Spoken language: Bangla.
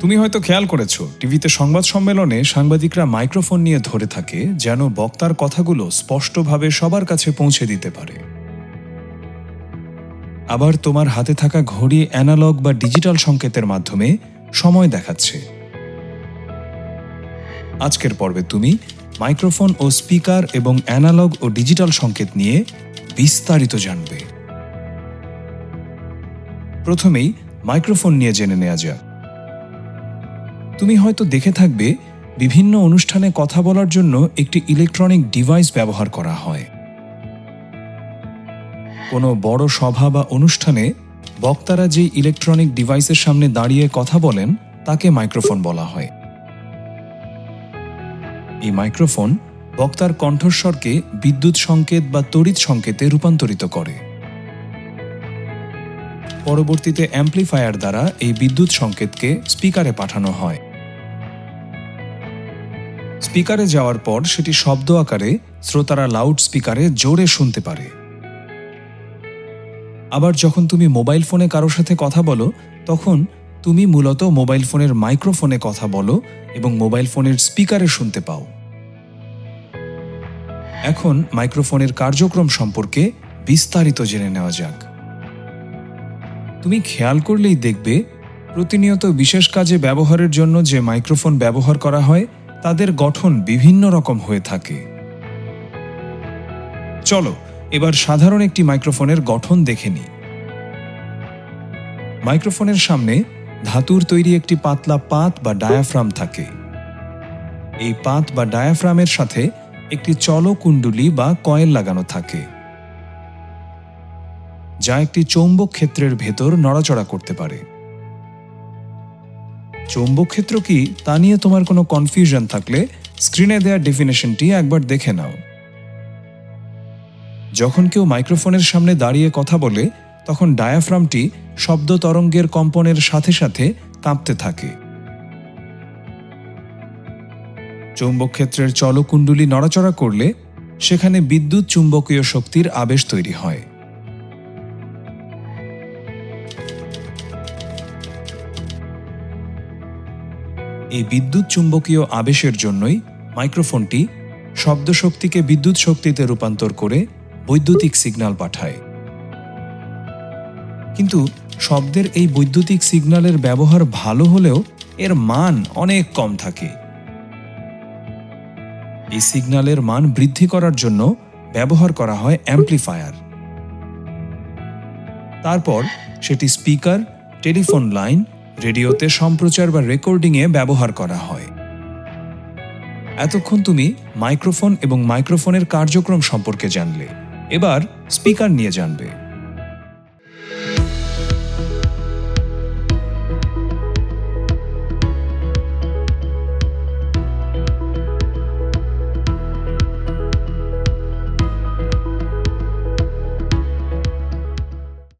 তুমি হয়তো খেয়াল করেছ, টিভিতে সংবাদ সম্মেলনে সাংবাদিকরা মাইক্রোফোন নিয়ে ধরে থাকে যেন বক্তার কথাগুলো স্পষ্টভাবে সবার কাছে পৌঁছে দিতে পারে। আবার তোমার হাতে থাকা ঘড়ি অ্যানালগ বা ডিজিটাল সংকেতের মাধ্যমে সময় দেখাচ্ছে। আজকের পর্বে তুমি মাইক্রোফোন ও স্পিকার এবং অ্যানালগ ও ডিজিটাল সংকেত নিয়ে বিস্তারিত জানবে। প্রথমেই মাইক্রোফোন নিয়ে জেনে নেওয়া যাক। তুমি হয়তো দেখে থাকবে, বিভিন্ন অনুষ্ঠানে কথা বলার জন্য একটি ইলেকট্রনিক ডিভাইস ব্যবহার করা হয়। কোনো বড় সভা বা অনুষ্ঠানে বক্তারা যে ইলেকট্রনিক ডিভাইসের সামনে দাঁড়িয়ে কথা বলেন, তাকে মাইক্রোফোন বলা হয়। এই মাইক্রোফোন বক্তার কণ্ঠস্বরকে বিদ্যুৎ সংকেত বা তড়িৎ সংকেতে রূপান্তরিত করে। পরবর্তীতে অ্যাম্প্লিফায়ার দ্বারা এই বিদ্যুৎ সংকেতকে স্পিকারে পাঠানো হয়। স্পিকারে যাওয়ার পর সেটি শব্দ আকারে শ্রোতারা লাউড স্পিকারে জোরে শুনতে পারে। আবার যখন তুমি মোবাইল ফোনে কারোর সাথে কথা বলো, তখন তুমি মূলত মোবাইল ফোনের মাইক্রোফোনে কথা বলো এবং মোবাইল ফোনের স্পিকারে শুনতে পাও। এখন মাইক্রোফোনের কার্যক্রম সম্পর্কে বিস্তারিত জেনে নেওয়া যাক। তুমি খেয়াল করলেই দেখবে, প্রতিনিয়ত বিশেষ কাজে ব্যবহারের জন্য যে মাইক্রোফোন ব্যবহার করা হয় তাদের গঠন বিভিন্ন রকম হয়ে থাকে। চলো, এবার সাধারণ একটি মাইক্রোফোনের গঠন দেখে নিই। মাইক্রোফোনের সামনে ধাতুর তৈরি একটি পাতলা পাত বা ডায়াফ্রাম থাকে। এই পাত বা ডায়াফ্রামের সাথে একটি চলকুণ্ডলী বা কয়েল লাগানো থাকে, যা একটি চৌম্বক ক্ষেত্রের ভেতর নড়াচড়া করতে পারে। চৌম্বক ক্ষেত্র কি তা নিয়ে তোমার কোনো কনফিউশন থাকলে স্ক্রিনে দেওয়া ডেফিনেশনটি একবার দেখে নাও। যখন কেউ মাইক্রোফোনের সামনে দাঁড়িয়ে কথা বলে, তখন ডায়াফ্রামটি শব্দ তরঙ্গের কম্পনের সাথে সাথে কাঁপতে থাকে। চৌম্বক ক্ষেত্রের চলকুণ্ডলী নড়াচড়া করলে সেখানে বিদ্যুৎ চুম্বকীয় শক্তির আবেশ তৈরি হয়। এই বিদ্যুৎ চুম্বকীয় আবেশের জন্যই মাইক্রোফোনটি শব্দ শক্তিকে বিদ্যুৎ শক্তিতে রূপান্তর করে বৈদ্যুতিক সিগন্যাল পাঠায়। কিন্তু শব্দের এই বৈদ্যুতিক সিগন্যালের ব্যবহার ভালো হলেও এর মান অনেক কম থাকে। এই সিগন্যালের মান বৃদ্ধি করার জন্য ব্যবহার করা হয় অ্যাম্প্লিফায়ার। তারপর সেটি স্পিকার, টেলিফোন লাইন রেডিওতে সম্প্রচার বা রেকর্ডিংয়ে ব্যবহার করা হয়। এতক্ষণ তুমি মাইক্রোফোন এবং মাইক্রোফোনের কার্যক্রম সম্পর্কে জানলে। এবার স্পিকার নিয়ে জানবে।